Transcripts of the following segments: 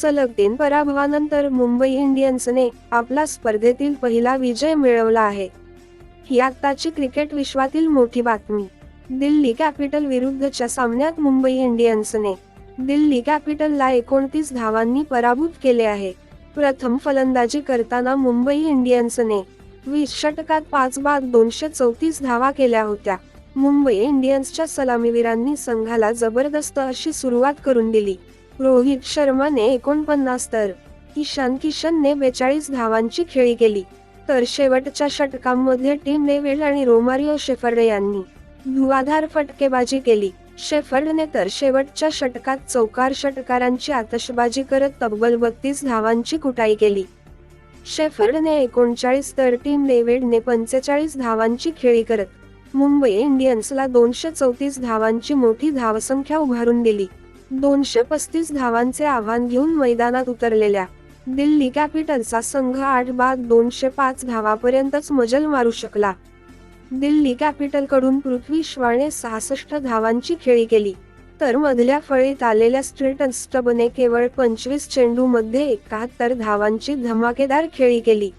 सलग तीन पराभवानंतर मुंबई इंडियन्सने आपला स्पर्धेतील पहिला विजय मिळवला आहे. ही आत्ताची क्रिकेट विश्वातील मोठी बातमी. दिल्ली कॅपिटल विरुद्धच्या सामन्यात मुंबई इंडियन्सने दिल्ली कॅपिटलला एकोणतीस धावांनी पराभूत केले आहे. प्रथम फलंदाजी करताना मुंबई इंडियन्सने वीस षटकात पाच बाद दोनशे चौतीस धावा केल्या होत्या. मुंबई इंडियन्सच्या सलामीवीरांनी संघाला जबरदस्त अशी सुरुवात करून दिली. रोहित शर्माने एकोणपन्नास तर ईशान किशनने बेचाळीस धावांची खेळी केली. तर शेवटच्या षटकांमध्ये टीम नेवेल आणि रोमारिओ शेफर्ड यांनी धुवाधार फटकेबाजी केली. शेफर्डने तर शेवटच्या षटकात चौकार षटकारांची आतषबाजी करत तब्बल बत्तीस धावांची कुटाई केली. शेफर्डने एकोणचाळीस तर टीम नेवेडने पंचेचाळीस धावांची खेळी करत मुंबई इंडियन्सला दोनशे चौतीस धावांची मोठी धावसंख्या उभारून दिली. दोनशे पस्तीस धावांचे आव्हान घेऊन मैदानात उतरलेल्या दिल्ली कॅपिटल्सचा संघ आठ बाद दोनशे पाच धावापर्यंतच मजल मारू शकला. दिल्ली कॅपिटलकडून पृथ्वी श्वाने सहासष्ट धावांची खेळी केली. तर मधल्या फळीत आलेल्या स्ट्रीट स्टबने केवळ पंचवीस चेंडूमध्ये एकाहत्तर धावांची धमाकेदार खेळी केली.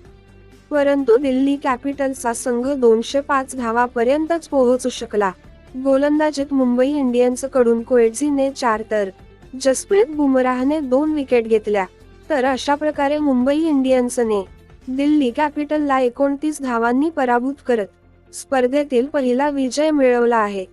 परंतु दिल्ली कॅपिटलचा संघ दोनशे पाच धावापर्यंतच पोहोचू शकला. गोलंदाजीत मुंबई इंडियन्सकडून कोएट्झीने चार तर जसप्रीत बुमराहने दोन विकेट घेतल्या. तर अशा प्रकारे मुंबई इंडियन्सने दिल्ली कॅपिटलला एकोणतीस धावांनी पराभूत करत स्पर्धेतील पहिला विजय मिळवला आहे.